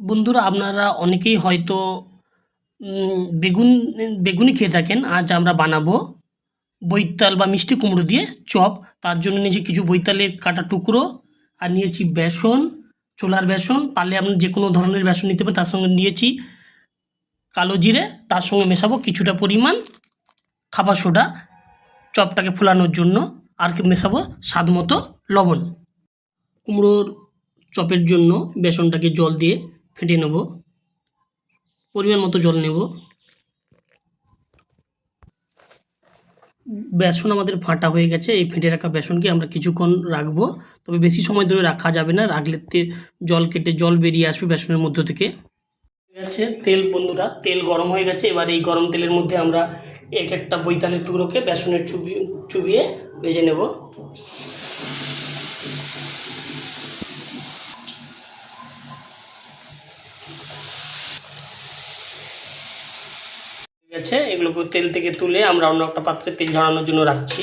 বন্ধুরা, আপনারা অনেকেই হয়তো বেগুন বেগুনি খেয়ে থাকেন। আজ আমরা বানাবো বৈতাল বা মিষ্টি কুমড়ো দিয়ে চপ। তার জন্য নিয়েছি কিছু বৈতালের কাটা টুকরো, আর নিয়েছি বেসন, ছোলার বেসন। পারলে আপনি যে কোনো ধরনের বেসন নিতে পারেন, তার সঙ্গে নিয়েছি কালো জিরে। তার সঙ্গে মেশাবো কিছুটা পরিমাণ খাবার সোডা চপটাকে ফোলানোর জন্য। আর কি মেশাবো? স্বাদ মতো লবণ। কুমড়োর চপের জন্য বেসনটাকে জল দিয়ে ফেটে নেব। পরিমাণ মতো জল নেব। বেসন আমাদের ফাটা হয়ে গেছে। এই ফেটে রাখা বেসনকে আমরা কিছুক্ষণ রাখব। তবে বেশি সময় ধরে রাখা যাবে না। রাখলে জল কেটে জল বেরিয়ে আসবে বেসনের মধ্য থেকে। গেছে তেল বন্ধুরা। তেল গরম হয়ে গেছে। এবার এই গরম তেলের মধ্যে আমরা এক একটা বৈতালের টুকরোকে বেসনের চুবিয়ে চুবিয়ে ভেজে নেব। আছে এগুলোকে তেল থেকে তুলে আমরা অন্য একটা পাত্রে তেল ঝরানোর জন্য রাখছি।